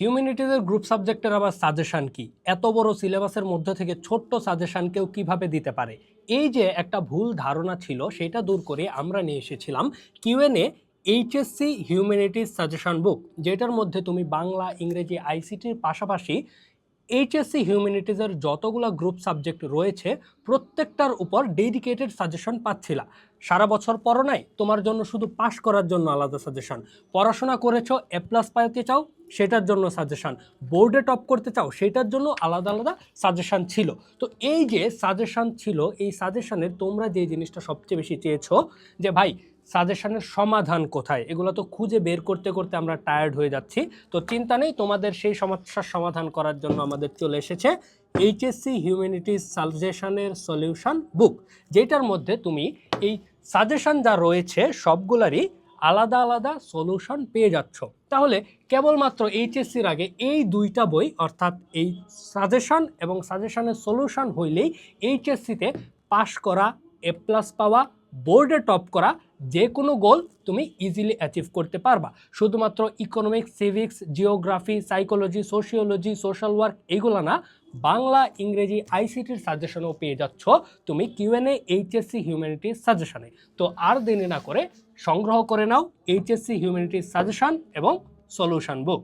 হিউম্যানিটিজের group সাবজেক্টের আবার suggestion কি? এত বড় সিলেবাসের মধ্যে থেকে ছোট্ট সাজেশান কেউ কীভাবে দিতে পারে? এই যে একটা ভুল ধারণা ছিল, সেটা দূর করে আমরা নিয়ে এসেছিলাম QnA HSC humanities suggestion book যেটার মধ্যে তুমি বাংলা, ইংরেজি আইসিটির পাশাপাশি এইচএসসি হিউম্যানিটিজের যতগুলো গ্রুপ সাবজেক্ট রয়েছে, প্রত্যেকটার উপর ডেডিকেটেড সাজেশন পাচ্ছিলা। সারা বছর পড়ো নাই, তোমার জন্য শুধু পাশ করার জন্য আলাদা সাজেশন। পড়াশোনা করেছ, এ প্লাস পাইতে চাও, সেটার জন্য সাজেশন। বোর্ডে টপ করতে চাও, সেটার জন্য আলাদা আলাদা সাজেশন ছিল। তো এই যে সাজেশন ছিল, এই সাজেশনে তোমরা যে জিনিসটা সবচেয়ে বেশি চেয়েছো, যে ভাই সাজেশনের সমাধান কোথায়? এগুলো তো খুঁজে বের করতে করতে আমরা টায়ার্ড হয়ে যাচ্ছি। তো চিন্তা নেই, তোমাদের সেই সমস্যার সমাধান করার জন্য আমাদের চলে এসেছে এইচএসসি হিউম্যানিটিস সাজেশনের সলিউশন বুক যেটার মধ্যে তুমি এই সাজেশন যা রয়েছে সবগুলারই আলাদা আলাদা সলিউশন পেয়ে যাচ্ছ। তাহলে কেবলমাত্র এইচএসসির আগে এই দুইটা বই, অর্থাৎ এই সাজেশন এবং সাজেশনের সলিউশন হইলেই এইচএসসিতে পাশ করা এ প্লাস পাওয়া বোর্ডে টপ করা যে কোনো গোল তুমি ইজিলি অ্যাচিভ করতে পারবা। শুধুমাত্র economics civics geography psychology sociology social work এগুলো না, বাংলা, ইংরেজি আইসিটির সাজেশনও পেয়ে যাচ্ছ তুমি কিউএনএ এইচএসসি হিউম্যানিটির সাজেশনে তো আর দেরি না করে সংগ্রহ করে নাও এইচএসসি হিউম্যানিটির সাজেশন এবং সলিউশন বুক